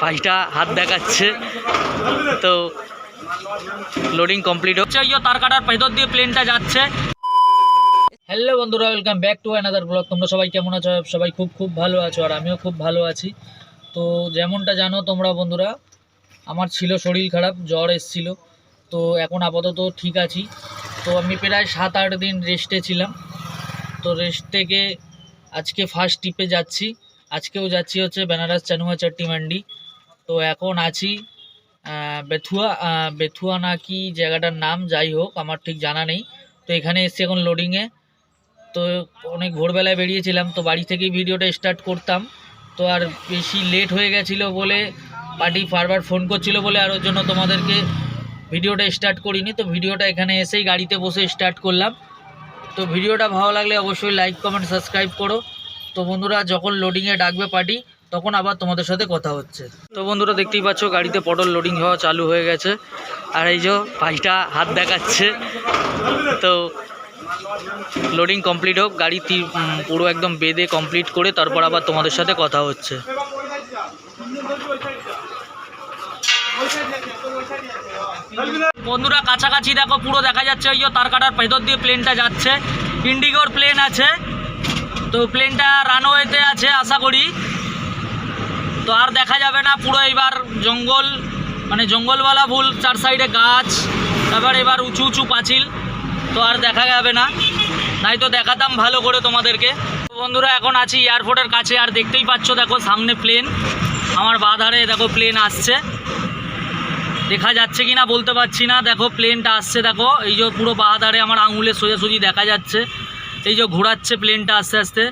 ভাইটা হাত দেখাচ্ছে। তো লোডিং কমপ্লিট হচ্ছে। ইয়ে তার কাটার ভেতর দিয়ে প্লেনটা যাচ্ছে। হ্যালো বন্ধুরা welcome back to another blog তোমরা সবাই কেমন আছো? সবাই খুব খুব ভালো আছো আর আমিও খুব ভালো আছি। তো যেমনটা জানো তোমরা বন্ধুরা, আমার ছিল শরীর খারাপ, জ্বর এসছিল। তো এখন আপাতত ঠিক আছি। তো আমি প্রায় সাত আট দিন রেস্টে ছিলাম। তো রেস্ট থেকে আজকে ফার্স্ট ট্রিপে যাচ্ছি। আজকেও যাচ্ছি হচ্ছে বেনারস চানুয়া চাট্টি মান্ডি তো এখন আছি বেথুয়া বেথুয়া না কি জায়গাটার নাম যাই হোক, আমার ঠিক জানা নেই। তো এখানে এসছি এখন লোডিংয়ে তো অনেক ভোরবেলায় বেরিয়েছিলাম, তো বাড়ি থেকেই ভিডিওটা স্টার্ট করতাম। তো আর বেশি লেট হয়ে গেছিল বলে, পার্টি বারবার ফোন করছিল বলে, আর ওর জন্য তোমাদেরকে ভিডিওটা স্টার্ট করিনি। তো ভিডিওটা এখানে এসেই গাড়িতে বসে স্টার্ট করলাম। তো ভিডিওটা ভালো লাগলে অবশ্যই লাইক কমেন্ট সাবস্ক্রাইব করো। তো বন্ধুরা, যখন লোডিংয়ে ডাকবে পার্টি তখন আবার তোমাদের সাথে কথা হচ্ছে। তো বন্ধুরা, দেখতেই পাচ্ছ, গাড়িতে পটল লোডিং হওয়া চালু হয়ে গেছে। আর এই যে ভাইটা হাত দেখাচ্ছে। তো লোডিং কমপ্লিট হোক, গাড়ি পুরো একদম বেঁধে কমপ্লিট করে তারপর আবার তোমাদের সাথে কথা হচ্ছে। বন্ধুরা, কাছাকাছি দেখো, পুরো দেখা যাচ্ছে। ওই যে তার কাটার ভেতর দিয়ে প্লেনটা যাচ্ছে। ইন্ডিগোর প্লেন আছে। তো প্লেনটা রানওয়েতে আছে, আশা করি। তো আর দেখা যাবে না, পুরো এবার জঙ্গল মানে জঙ্গলওয়ালা ভুল, চার সাইডে গাছ, তারপর এবার উঁচু উঁচু পাঁচিল, তো আর দেখা যাবে না। নাই তো দেখাতাম ভালো করে তোমাদেরকে। বন্ধুরা, এখন আছি এয়ারপোর্টের কাছে, আর দেখতেই পাচ্ছ, দেখো সামনে প্লেন আমার বাধারে দেখো প্লেন আসছে। দেখা যাচ্ছে কি না বলতে পারছি না। দেখো প্লেনটা আসছে, দেখো। এই যে পুরো বাহাদারে আমার আঙুলে সোজাসুজি দেখা যাচ্ছে। এই যে ঘোরাচ্ছে প্লেনটা আস্তে আস্তে।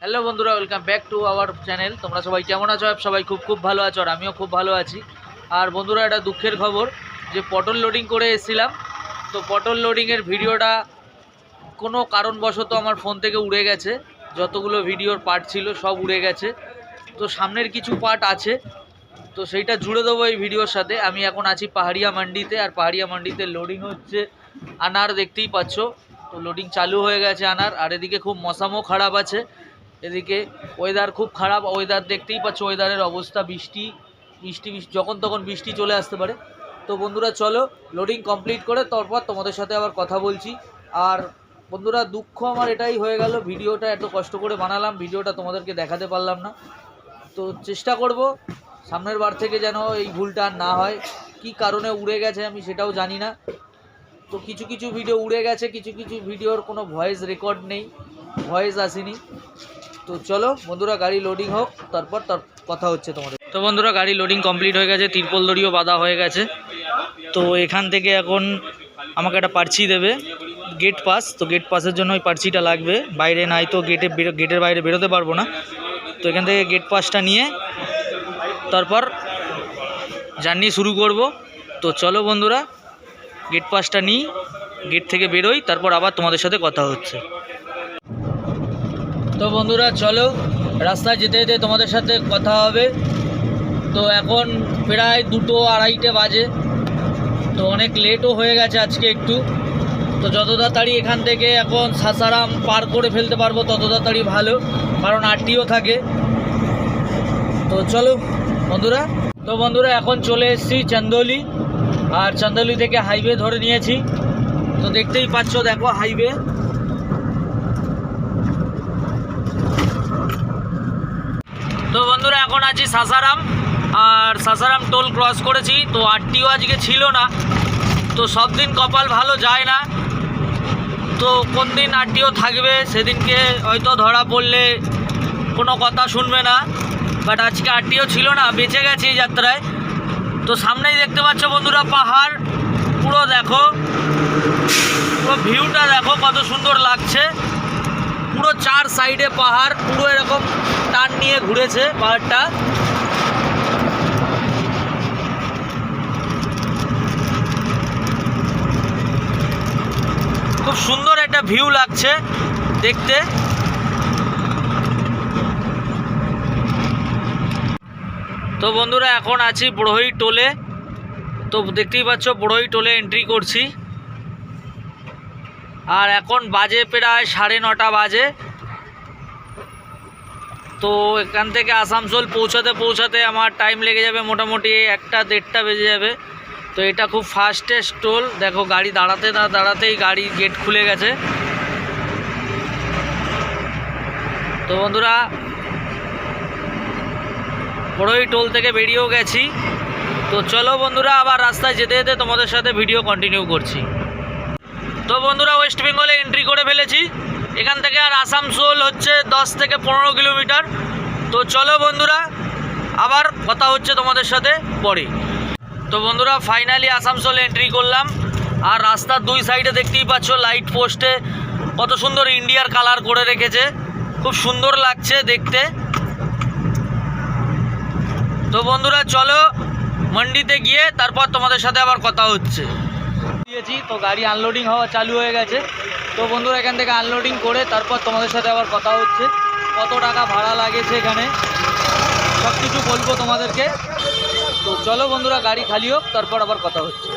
হ্যালো বন্ধুরা welcome back to our channel তোমরা সবাই কেমন আছো? সবাই খুব খুব ভালো আছো, আর আমিও খুব ভালো আছি। আর বন্ধুরা, এটা দুঃখের খবর যে পটল লোডিং করে এসেছিলাম। তো পটল লোডিংয়ের ভিডিওটা কোনো কারণবশত আমার ফোন থেকে উড়ে গেছে। যতগুলো ভিডিওর পার্ট ছিল, সব উড়ে গেছে। তো সামনের কিছু পার্ট আছে। তো সেইটা জুড়ে দেবো এই ভিডিওর সাথে। আমি এখন আছি পাহাড়িয়া মান্ডিতে, আর পাহাড়িয়া মান্ডিতে লোডিং হচ্ছে আনার দেখতেই পাচ্ছ। তো লোডিং চালু হয়ে গেছে আনার। আর এদিকে খুব মশামও খারাপ আছে। এদিকে ওয়েদার খুব খারাপ। ওয়েদার দেখতেই পাচ্ছ ওয়েদারের অবস্থা, বৃষ্টি বৃষ্টি যখন তখন বৃষ্টি চলে আসতে পারে। তো বন্ধুরা, চলো লোডিং কমপ্লিট করে তারপর তোমাদের সাথে আবার কথা বলছি। আর বন্ধুরা, দুঃখ আমার এটাই হয়ে গেল, ভিডিওটা এত কষ্ট করে বানালাম, ভিডিওটা তোমাদেরকে দেখাতে পারলাম না। তো চেষ্টা করব, সামনের বার থেকে যেন এই ভুলটা আর না হয়। কি কারণে উড়ে গেছে আমি সেটাও জানি না। তো কিছু কিছু ভিডিও উড়ে গেছে, কিছু কিছু ভিডিওর কোনো ভয়েস রেকর্ড নেই ভয়েস আসেনি। তো চলো, বন্ধুরা, গাড়ি লোডিং হোক, তারপর তার কথা হচ্ছে তোমাদের। তো বন্ধুরা, গাড়ি লোডিং কমপ্লিট হয়ে গেছে, তিরপল দড়িও বাঁধা হয়ে গেছে। তো এখান থেকে এখন আমাকে একটা পার্চি দেবে গেট পাস তো গেট পাসের জন্য ওই পার্চিটা লাগবে। বাইরে নাই তো গেটে গেটের বাইরে বেরোতে পারব না। তো এখান থেকে গেট পাসটা নিয়ে তারপর জার্নি শুরু করব। তো চলো বন্ধুরা গেট পাসটা নিই, গেট থেকে বেরোই, তারপর আবার তোমাদের সাথে কথা হচ্ছে। তো বন্ধুরা, চলো, রাস্তায় যেতে যেতে তোমাদের সাথে কথা হবে। তো এখন প্রায় দুটো আড়াইটে বাজে। তো অনেক লেটও হয়ে গেছে আজকে একটু। তো যত তাড়াতাড়ি এখান থেকে এখন সাসারাম পার করে ফেলতে পারব, তত তাড়াতাড়ি ভালো, কারণ আরটিও থাকে। তো চলো, বন্ধুরা। তো বন্ধুরা, এখন চলে এসেছি চান্দৌলি। আর চান্দৌলি থেকে হাইওয়ে ধরে নিয়েছি। তো দেখতেই পাচ্ছ, দেখো হাইওয়ে। তো বন্ধুরা, এখন আছি সাসারাম। আর সাসারাম টোল ক্রস করেছি, তো আরটিও আজকে ছিল না। তো সব দিন কপাল ভালো যায় না। তো কোন দিন আরটিও থাকবে, সেদিনকে হয়তো ধরা পড়লে কোনো কথা শুনবে না। বাট আজকে আরটিও ছিল না, বেঁচে গেছে যাত্রায়। তো সামনেই দেখতে পাচ্ছ বন্ধুরা পাহাড়। পুরো দেখো। পুরো ভিউটা দেখো কত সুন্দর লাগছে। পুরো চার সাইডে পাহাড়, পুরো এরকম টান নিয়ে ঘুরেছে পাহাড়টা। খুব সুন্দর একটা ভিউ লাগছে দেখতে। তো বন্ধুরা, এখন আছি বড়ই টোলে। তো দেখতেই পাচ্ছ, বড়ই টোলে এন্ট্রি করছি। আর এখন বাজে প্রায় সাড়ে নটা বাজে। তো এখান থেকে আসানসোল পৌঁছাতে পৌঁছাতে আমার টাইম লেগে যাবে মোটামুটি একটা দেড়টা বেজে যাবে। তো এটা খুব ফাস্টেস্ট টোল। দেখো, গাড়ি দাঁড়াতে না দাঁড়াতেই গাড়ি গেট খুলে গেছে। তো বন্ধুরা বড়ই টোল থেকে বেরিয়েও গেছি। তো চলো বন্ধুরা, আবার রাস্তায় যেতে যেতে তোমাদের সাথে ভিডিও কন্টিনিউ করছি। তো বন্ধুরা ওয়েস্ট বেঙ্গলে এন্ট্রি করে ফেলেছি। এখান থেকে আর আসানসোল হচ্ছে দশ থেকে পনেরো কিলোমিটার। তো চলো বন্ধুরা, আবার কথা হচ্ছে তোমাদের সাথে পরে। তো বন্ধুরা ফাইনালি আসানসোল এন্ট্রি করলাম। আর রাস্তার দুই সাইডে দেখতেই পাচ্ছ লাইট পোস্টে কত সুন্দর ইন্ডিয়ার কালার করে রেখেছে। খুব সুন্দর লাগছে দেখতে। তো বন্ধুরা, চলো মন্ডিতে গিয়ে তারপর তোমাদের সাথে আবার কথা হচ্ছে। দিয়েছি, তো গাড়ি আনলোডিং হওয়া চালু হয়ে গেছে। তো বন্ধুরা, এখান থেকে আনলোডিং করে তারপর তোমাদের সাথে আবার কথা হচ্ছে। কত টাকা ভাড়া লাগেছে এখানে? সব কিছু বলব তোমাদেরকে। তো চলো বন্ধুরা, গাড়ি খালি হোক, তারপর আবার কথা হচ্ছে।